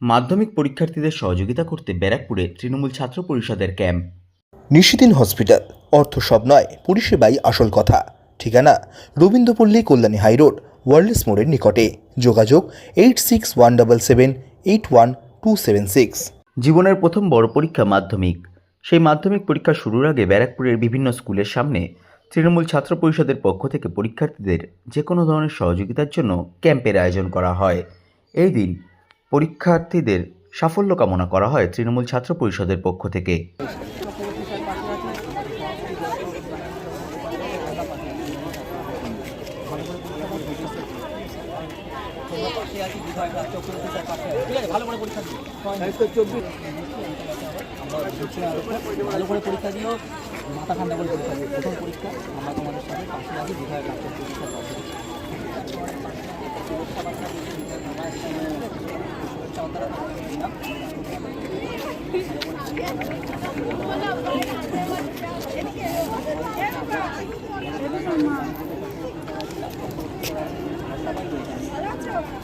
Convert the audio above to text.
মাধ্যমিক পরীক্ষার্থীদের সহযোগিতা করতে ব্যারাকপুরে তৃণমূল ছাত্র পরিষদের ক্যাম্প। নিশিদিন হসপিটাল অর্থ সব নয় পরিষেবাই আসল কথা। ঠিকানা রবীন্দ্রপল্লী কল্যাণী হাইরোড ওয়ার্ল্ডস মোড়ের নিকটে। যোগাযোগ eight six one double seven eight one two seven six. জীবনের প্রথম বড় পরীক্ষা মাধ্যমিক। সেই মাধ্যমিক পরীক্ষা শুরুর আগে ব্যারাকপুরের বিভিন্ন স্কুলের সামনে তৃণমূল ছাত্র পরিষদের পক্ষ থেকে পরীক্ষার্থীদের যে কোনো ধরনের সহযোগিতার জন্য ক্যাম্পের আয়োজন করা হয়। এই দিন পরীক্ষার্থীদের সাফল্য কামনা করা হয় তৃণমূল ছাত্র পরিষদের পক্ষ থেকে। পরীক্ষা দিও মাথা ঠান্ডা করে পরীক্ষা দিও। প্রথম পরীক্ষা আমরা তোমাদের সাথে পাশে আছি